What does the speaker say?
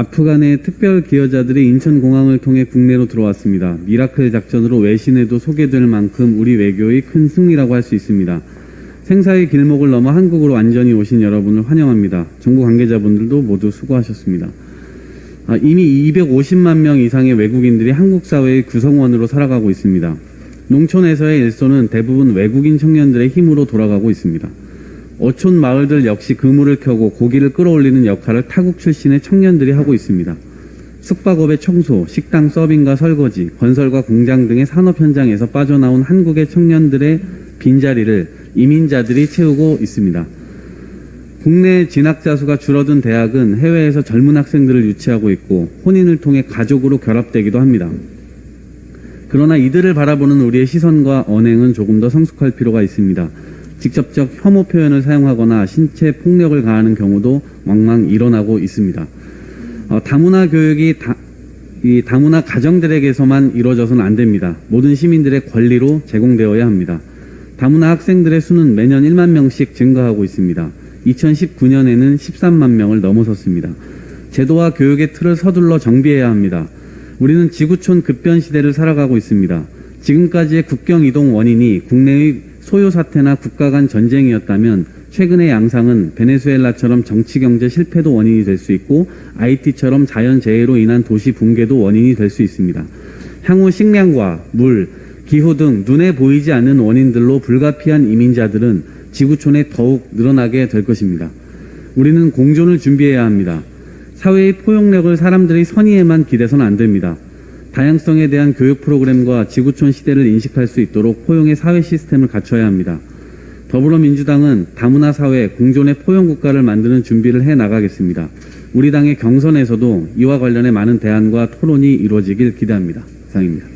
아프간의 특별 기여자들이 인천공항을 통해 국내로 들어왔습니다. 미라클 작전으로 외신에도 소개될 만큼 우리 외교의 큰 승리라고 할 수 있습니다. 생사의 길목을 넘어 한국으로 완전히 오신 여러분을 환영합니다. 정부 관계자분들도 모두 수고하셨습니다. 아, 이미 250만 명 이상의 외국인들이 한국 사회의 구성원으로 살아가고 있습니다. 농촌에서의 일손은 대부분 외국인 청년들의 힘으로 돌아가고 있습니다. 어촌 마을들 역시 그물을 켜고 고기를 끌어올리는 역할을 타국 출신의 청년들이 하고 있습니다. 숙박업의 청소, 식당 서빙과 설거지, 건설과 공장 등의 산업 현장에서 빠져나온 한국의 청년들의 빈자리를 이민자들이 채우고 있습니다. 국내 진학자 수가 줄어든 대학은 해외에서 젊은 학생들을 유치하고 있고 혼인을 통해 가족으로 결합되기도 합니다. 그러나 이들을 바라보는 우리의 시선과 언행은 조금 더 성숙할 필요가 있습니다. 직접적 혐오 표현을 사용하거나 신체 폭력을 가하는 경우도 왕왕 일어나고 있습니다. 어, 다문화 교육이 다, 이 다문화 가정들에게서만 이루어져서는 안 됩니다. 모든 시민들의 권리로 제공되어야 합니다. 다문화 학생들의 수는 매년 1만 명씩 증가하고 있습니다. 2019년에는 13만 명을 넘어섰습니다. 제도와 교육의 틀을 서둘러 정비해야 합니다. 우리는 지구촌 급변 시대를 살아가고 있습니다. 지금까지의 국경 이동 원인이 국내의 소요 사태나 국가 간 전쟁이었다면 최근의 양상은 베네수엘라처럼 정치 경제 실패도 원인이 될 수 있고 IT처럼 자연 재해로 인한 도시 붕괴도 원인이 될 수 있습니다. 향후 식량과 물, 기후 등 눈에 보이지 않는 원인들로 불가피한 이민자들은 지구촌에 더욱 늘어나게 될 것입니다. 우리는 공존을 준비해야 합니다. 사회의 포용력을 사람들의 선의에만 기대서는 안 됩니다. 다양성에 대한 교육 프로그램과 지구촌 시대를 인식할 수 있도록 포용의 사회 시스템을 갖춰야 합니다. 더불어민주당은 다문화 사회 공존의 포용 국가를 만드는 준비를 해 나가겠습니다. 우리 당의 경선에서도 이와 관련해 많은 대안과 토론이 이루어지길 기대합니다. 이상입니다.